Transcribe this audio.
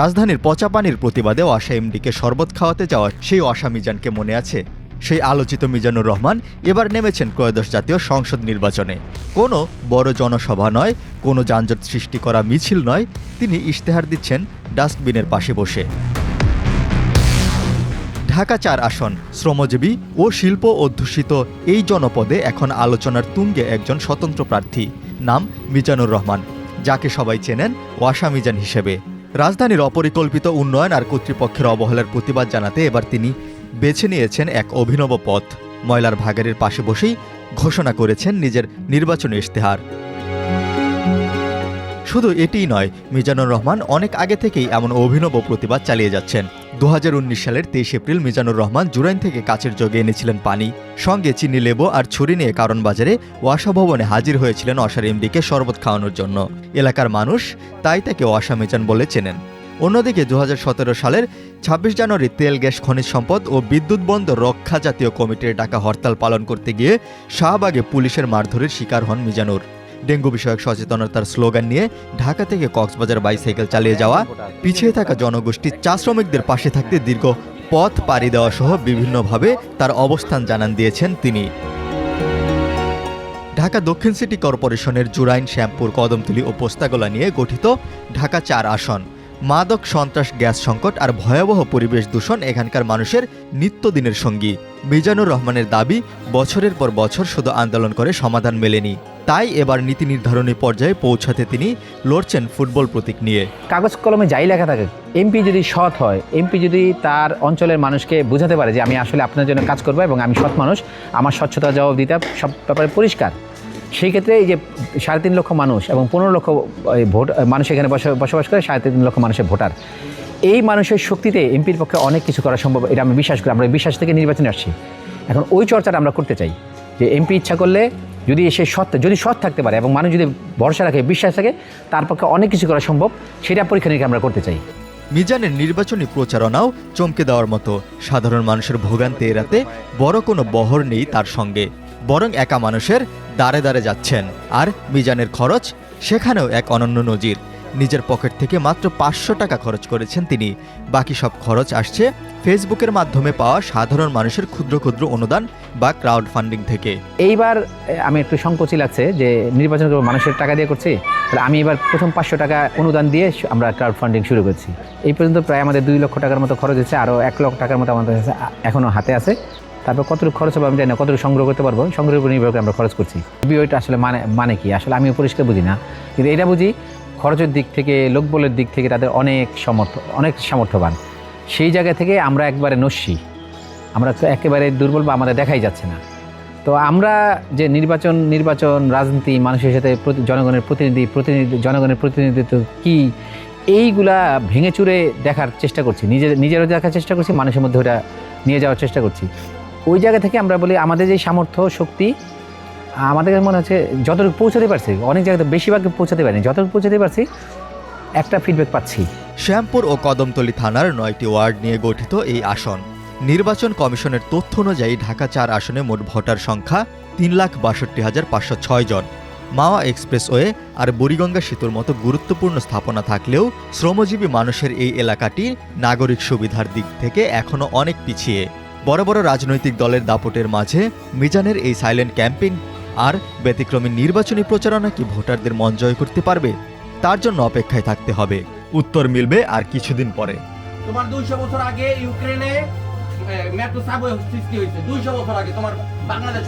রাজধানীর পচা পানির প্রতিবাদে ওয়াসা এমডিকে শরবত খাওয়াতে যাওয়া সেই ওয়াসা মিজানকে মনে আছে। সেই আলোচিত মিজানুর রহমান এবার নেমেছেন ত্রয়োদশ জাতীয় সংসদ নির্বাচনে। কোনো বড় জনসভা নয়, কোনো যানজট সৃষ্টি করা মিছিল নয়, তিনি ইশতেহার দিচ্ছেন ডাস্টবিনের পাশে বসে। ঢাকা চার আসন, শ্রমজীবী ও শিল্প অধ্যুষিত এই জনপদে এখন আলোচনার তুঙ্গে একজন স্বতন্ত্র প্রার্থী। নাম মিজানুর রহমান, যাকে সবাই চেনেন ওয়াসা মিজান হিসেবে। রাজধানীর অপরিকল্পিত উন্নয়ন আর কর্তৃপক্ষের অবহেলার প্রতিবাদ জানাতে এবার তিনি বেছে নিয়েছেন এক অভিনব পথ। ময়লার ভাগারের পাশে বসেই ঘোষণা করেছেন নিজের নির্বাচনী ইশতেহার। শুধু এটিই নয়, মিজানুর রহমান অনেক আগে থেকেই এমন অভিনব প্রতিবাদ চালিয়ে যাচ্ছেন। দু হাজার উনিশ সালের তেইশ এপ্রিল মিজানুর রহমান জুরাইন থেকে কাচের যোগে এনেছিলেন পানি। সঙ্গে চিনি, লেবু আর ছুরি নিয়ে কারণ বাজারে ওয়াসা ভবনে হাজির হয়েছিলেন অসার এমডিকে শরবত খাওয়ানোর জন্য। এলাকার মানুষ তাই তাকে ওয়াসা মিজান বলে চেনেন। অন্যদিকে দু হাজার সতেরো সালের ছাব্বিশ জানুয়ারি তেল, গ্যাস, খনিজ সম্পদ ও বিদ্যুৎ বন্ধ রক্ষা জাতীয় কমিটির ডাকা হরতাল পালন করতে গিয়ে শাহবাগে পুলিশের মারধরের শিকার হন মিজানুর। ডেঙ্গু বিষয়ক সচেতনতার স্লোগান নিয়ে ঢাকা থেকে কক্সবাজার বাইসাইকেল চালিয়ে যাওয়া, পিছিয়ে থাকা জনগোষ্ঠী চা শ্রমিকদের পাশে থাকতে দীর্ঘ পথ পাড়ি দেওয়া সহ বিভিন্নভাবে তার অবস্থান জানান দিয়েছেন তিনি। ঢাকা দক্ষিণ সিটি কর্পোরেশনের জুরাইন শ্যামপুর কদমতলী ও পোস্তাগোলা নিয়ে গঠিত ঢাকা চার আসন। মাদক, সন্ত্রাস, গ্যাস সংকট আর ভয়াবহ পরিবেশ দূষণ এখানকার মানুষের নিত্যদিনের সঙ্গী। মিজানুর রহমানের দাবি, বছরের পর বছর শুধু আন্দোলন করে সমাধান মেলেনি। তাই এবার নীতি নির্ধারণী পর্যায়ে পৌঁছাতে তিনি লড়ছেন ফুটবল প্রতীক নিয়ে। কাগজ কলমে যাই লেখা থাকে, এমপি যদি সৎ হয়, এমপি যদি তার অঞ্চলের মানুষকে বোঝাতে পারে যে আমি আসলে আপনার জন্য কাজ করব এবং আমি সৎ মানুষ, আমার স্বচ্ছতা জবাব দিতে সব ব্যাপারে পরিষ্কার। সেই ক্ষেত্রে এই যে সাড়ে তিন লক্ষ মানুষ এবং পনেরো লক্ষ ভোট, মানুষ এখানে বস- বসবাস করে, সাড়ে তিন লক্ষ মানুষের ভোটার। এই মানুষের শক্তিতে এমপির পক্ষে অনেক কিছু করা সম্ভব, এটা আমি বিশ্বাস করি, আমরা বিশ্বাস থেকে নির্বাচনে আসছি। এখন ওই চর্চাটা আমরা করতে চাই, যে এমপি ইচ্ছা করলে যদি সে সৎ, যদি সৎ থাকতে পারে এবং মানুষ যদি ভরসা রাখে, বিশ্বাস থাকে, তার পক্ষে অনেক কিছু করা সম্ভব, সেটা পরীক্ষা নিরীক্ষা আমরা করতে চাই। মিজানের নির্বাচনী প্রচারণাও চমকে দেওয়ার মতো সাধারণ মানুষের ভোগান্তি এড়াতে বড় কোনো বহর নেই তার সঙ্গে। বরং একা মানুষের দাঁড়ে দাঁড়ে যাচ্ছেন। আর মিজানের খরচ সেখানেও এক অনন্য নজির। নিজের পকেট থেকে মাত্র পাঁচশো টাকা খরচ করেছেন তিনি। বাকি সব খরচ আসছে ফেসবুকের মাধ্যমে পাওয়া সাধারণ মানুষের ক্ষুদ্র ক্ষুদ্র অনুদান বা ক্রাউড ফান্ডিং থেকে। এইবার আমি একটু সংকোচই লাগছে যে নির্বাচন মানুষের টাকা দিয়ে করছি। তাহলে আমি এবার প্রথম পাঁচশো টাকা অনুদান দিয়ে আমরা ক্রাউড ফান্ডিং শুরু করছি। এই পর্যন্ত প্রায় আমাদের দুই লক্ষ টাকার মতো খরচ হচ্ছে আরও এক লক্ষ টাকার মতো আমাদের এখনও হাতে আছে। তারপর কতটুকু খরচ হবে আমি জানি না, কতটুকু সংগ্রহ করতে পারব, সংগ্রহের উপর নির্ভর করে আমরা খরচ করছি। বিওটা আসলে মানে মানে কি? আসলে আমি পরিষ্কার বুঝি না। কিন্তু এটা বুঝি খরচের দিক থেকে, লোকবলের দিক থেকে তাদের অনেক সমর্থ, অনেক সামর্থ্যবান সেই জায়গা থেকে আমরা একবারে নস্যি। আমরা তো একেবারে দুর্বল বা আমাদের দেখাই যাচ্ছে না। তো আমরা যে নির্বাচন নির্বাচন, রাজনীতি, মানুষের সাথে জনগণের প্রতিনিধি প্রতিনিধি, জনগণের প্রতিনিধিত্ব কি, এইগুলা ভেঙে চুরে দেখার চেষ্টা করছি। নিজের, নিজেরও দেখার চেষ্টা করছি, মানুষের মধ্যে ওটা নিয়ে যাওয়ার চেষ্টা করছি। ওই জায়গা থেকে আমরা বলি আমাদের যে সামর্থ্য, শক্তি, আমাদের মনে হচ্ছে যতটুকু পৌঁছাতে পারছি, অনেক জায়গাতে বেশিরভাগ পৌঁছাতে পারিনি, যতটুকু পৌঁছাতে পারছি, একটা ফিডব্যাক পাচ্ছি। শ্যামপুর ও কদমতলী থানার নয়টি ওয়ার্ড নিয়ে গঠিত এই আসন, নির্বাচন কমিশনের তথ্য অনুযায়ী ঢাকা চার আসনে মোট ভোটার সংখ্যা তিন লাখ বাষট্টি হাজার পাঁচশো ছয় জন। মাওয়া এক্সপ্রেসওয়ে আর বুড়িগঙ্গা সেতুর মতো গুরুত্বপূর্ণ স্থাপনা থাকলেও শ্রমজীবী মানুষের এই এলাকাটি নাগরিক সুবিধার দিক থেকে এখনও অনেক পিছিয়ে। বড় বড় রাজনৈতিক দলের দাপটের মাঝে মিজানের এই সাইলেন্ট ক্যাম্পিং আর ব্যতিক্রমী নির্বাচনী প্রচারণা কি ভোটারদের মন জয় করতে পারবে, তার জন্য অপেক্ষায় থাকতে হবে। উত্তর মিলবে আর কিছুদিন পরে। তোমার দুইশো বছর আগে ইউক্রেনে সৃষ্টি হয়েছে। দুইশো বছর আগে তোমার বাংলাদেশ